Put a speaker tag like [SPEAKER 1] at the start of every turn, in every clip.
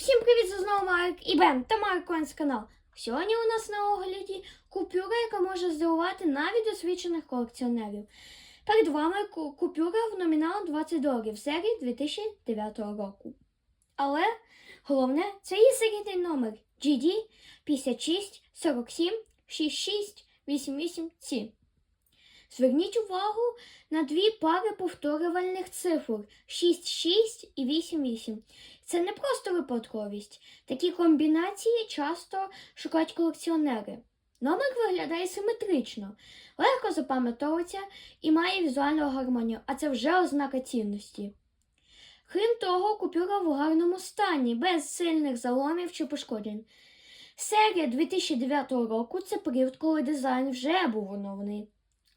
[SPEAKER 1] Всім привіт, це знову Марк і Бен та Марк Коінс канал. Сьогодні у нас на огляді купюра, яка може здивувати навіть досвідчених колекціонерів. Перед вами купюра в номіналу 20 доларів серії 2009 року. Але головне це її серійний номер GD 56 47 66 88 C. Зверніть увагу на дві пари повторювальних цифр 6,6 і 8,8. Це не просто випадковість. Такі комбінації часто шукають колекціонери. Номер виглядає симетрично, легко запам'ятовується і має візуальну гармонію, а це вже ознака цінності. Крім того, купюра в гарному стані, без сильних заломів чи пошкоджень. Серія 2009 року це період, коли дизайн вже був оновлений.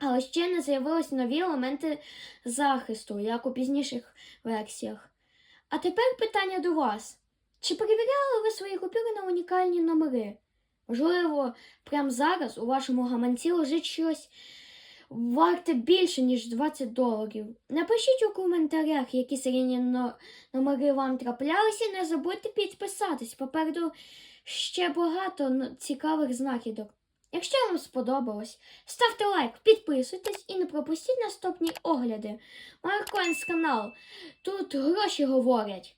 [SPEAKER 1] Але ще не з'явились нові елементи захисту, як у пізніших версіях. А тепер питання до вас. Чи перевіряли ви свої купюри на унікальні номери? Можливо, прямо зараз у вашому гаманці лежить щось варте більше, ніж 20 доларів. Напишіть у коментарях, які серійні номери вам траплялися, і не забудьте підписатись. Попереду ще багато цікавих знахідок. Якщо вам сподобалось, ставте лайк, підписуйтесь і не пропустіть наступні огляди. Маркоінс канал. Тут гроші говорять.